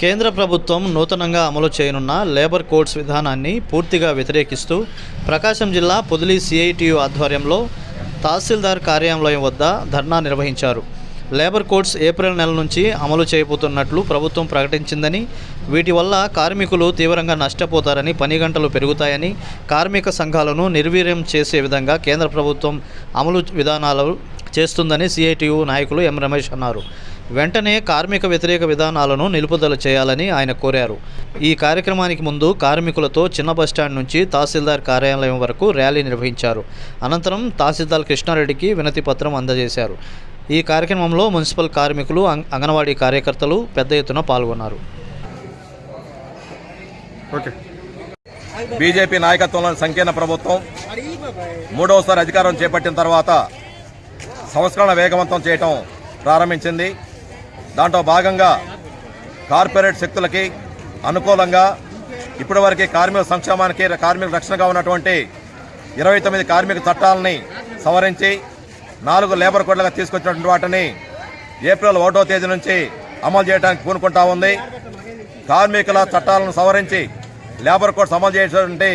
కేంద్ర ప్రభుత్వం నూతనంగా అమలు చేయనున్న లేబర్ కోడ్స్ విధానాన్ని పూర్తిగా వ్యతిరేకిస్తూ ప్రకాశం జిల్లా పొదిలి సిఐటియు ఆధ్వర్యంలో తహసీల్దార్ కార్యాలయం వద్ద ధర్నా నిర్వహించారు. లేబర్ కోడ్స్ ఏప్రిల్ నెల నుంచి అమలు చేయబోతున్నట్లు ప్రభుత్వం ప్రకటించిందని వీటి వల్ల కార్మికులు తీవ్రంగా నష్టపోతారని పని గంటలు పెరుగుతాయని కార్మిక సంఘాలను నిర్వీర్యం చేసే విధంగా కేంద్ర ప్రభుత్వం అమలు విధానాలు చేస్తుందని సిఐటియు నాయకులు ఎం రమేష్ అన్నారు. వెంటనే కార్మిక వ్యతిరేక విధానాలను నిలుపుదల చేయాలని ఆయన కోరారు. ఈ కార్యక్రమానికి ముందు కార్మికులతో చిన్న బస్టాండ్ నుంచి తహసీల్దార్ కార్యాలయం వరకు ర్యాలీ నిర్వహించారు. అనంతరం తహసీల్దార్ కృష్ణారెడ్డికి వినతి పత్రం అందజేశారు. ఈ కార్యక్రమంలో మున్సిపల్ కార్మికులు అంగన్వాడీ కార్యకర్తలు పెద్ద ఎత్తున పాల్గొన్నారు. ఓకే. బీజేపీ నాయకత్వంలోని సంకీర్ణ ప్రభుత్వం మూడవసారి అధికారం చేపట్టిన తర్వాత సంస్కరణ వేగవంతం చేయటం ప్రారంభించింది. దాంట్లో భాగంగా కార్పొరేట్ శక్తులకి అనుకూలంగా ఇప్పటివరకు కార్మిక సంక్షేమానికి కార్మిక రక్షణగా ఉన్నటువంటి ఇరవై తొమ్మిది కార్మిక చట్టాలని సవరించి నాలుగు లేబర్ కోడ్లుగా తీసుకొచ్చినటువంటి వాటిని ఏప్రిల్ ఒకటో తేదీ నుంచి అమలు చేయడానికి పూనుకుంటా ఉంది. కార్మికుల చట్టాలను సవరించి లేబర్ కోడ్స్ అమలు చేసేటువంటి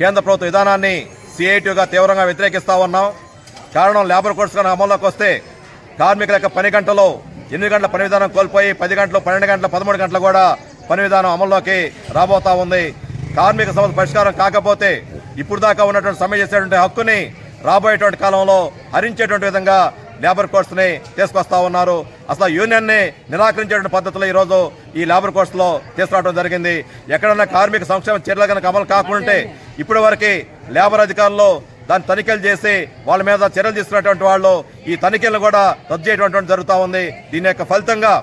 కేంద్ర ప్రభుత్వ విధానాన్ని సిఐటిగా తీవ్రంగా వ్యతిరేకిస్తూ ఉన్నాం. కారణం లేబర్ కోడ్స్ కానీ అమల్లోకి వస్తే కార్మికుల యొక్క పని గంటలో ఎనిమిది గంటల పని విధానం కోల్పోయి పది గంటలు పన్నెండు గంటల పదమూడు గంటలు కూడా పని విధానం అమల్లోకి రాబోతా ఉంది. కార్మిక సమస్య పరిష్కారం కాకపోతే ఇప్పుడు దాకా ఉన్నటువంటి సమ్మె చేసేటువంటి హక్కుని రాబోయేటువంటి కాలంలో హరించేటువంటి విధంగా లేబర్ కోర్స్ని తీసుకొస్తా ఉన్నారు. అసలు యూనియన్ని నిరాకరించేటువంటి పద్ధతిలో ఈరోజు ఈ లేబర్ కోర్సులో తీసుకురావడం జరిగింది. ఎక్కడన్నా కార్మిక సంక్షేమ చర్యలు కనుక అమలు కాకుంటే ఇప్పటి వరకు లేబర్ అధికారులు దాన్ని తనిఖీలు చేసి వాళ్ళ మీద చర్యలు తీసుకున్నటువంటి వాళ్ళు ఈ తనిఖీలను కూడా రద్దు చేయడం జరుగుతూ ఉంది. దీని యొక్క ఫలితంగా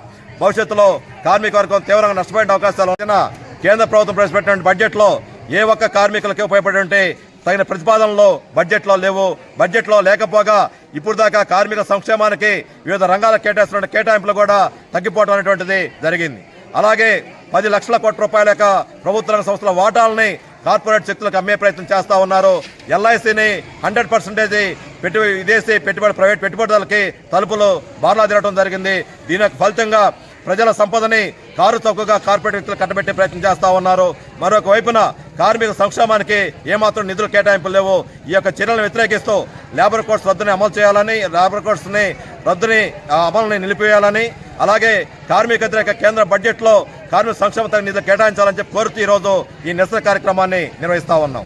భవిష్యత్తులో కార్మిక వర్గం తీవ్రంగా నష్టపోయే అవకాశాలు ఉన్న కేంద్ర ప్రభుత్వం ప్రవేశపెట్టిన బడ్జెట్లో ఏ ఒక్క కార్మికులకి ఉపయోగపడే తగిన ప్రతిపాదనలు బడ్జెట్లో లేవు. బడ్జెట్లో లేకపోగా ఇప్పుడు దాకా కార్మిక సంక్షేమానికి వివిధ రంగాల కేటాయిస్తున్న కేటాయింపులు కూడా తగ్గిపోవడం అనేటువంటిది జరిగింది. అలాగే పది లక్షల కోట్ల రూపాయల యొక్క ప్రభుత్వ రంగ సంస్థల వాటాలని కార్పొరేట్ శక్తులకు అమ్మే ప్రయత్నం చేస్తూ ఉన్నారు. ఎల్ఐసిని హండ్రెడ్ పర్సెంటేజ్ పెట్టు విదేశీ పెట్టుబడి ప్రైవేట్ పెట్టుబడులకి తలుపులు బార్లా తిరగడం జరిగింది. దీని ఫలితంగా ప్రజల సంపదని కారు చౌకగా కార్పొరేట్ వ్యక్తులు కట్టబెట్టే ప్రయత్నం చేస్తూ ఉన్నారు. మరొక వైపున కార్మిక సంక్షేమానికి ఏమాత్రం నిధులు కేటాయింపులు లేవు. ఈ యొక్క చర్యలను వ్యతిరేకిస్తూ లేబర్ కోడ్స్ రద్దుని అమలు చేయాలని లేబర్ కోడ్స్ని రద్దుని ఆ, అమలుని నిలిపివేయాలని అలాగే కార్మిక వ్యతిరేక కేంద్ర బడ్జెట్లో కార్మిక సంక్షేమ నిధులు కేటాయించాలని చెప్పి కోరుతూ ఈరోజు ఈ నిరసన కార్యక్రమాన్ని నిర్వహిస్తా ఉన్నాం.